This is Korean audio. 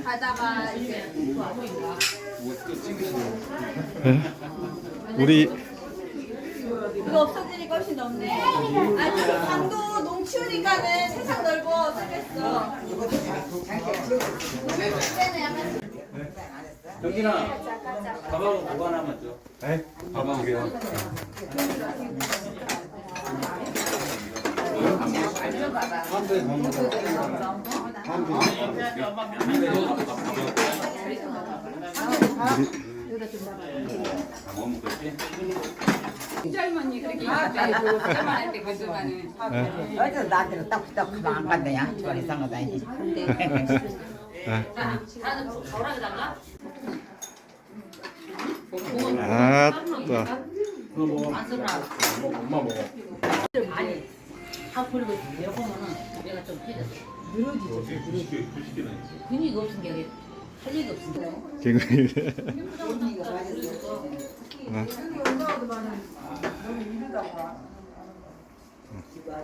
가다가 이제 우리 이거 없어지니까 훨씬 넓네. 아니 강도 농 치우니까는 세상 넓어 쓰겠어. 그때는 약간 정진아, 가방 보관하면 줘. 네? 가방 두 개요. 거짓말은 어디서 나한테는 딱딱 안 간다야. 거 아니지. 아따. 다 버리고 내가 좀 해졌어. 늘어지죠. 근육이 없은 게 아니라 할 얘기 없은 게. 개구리.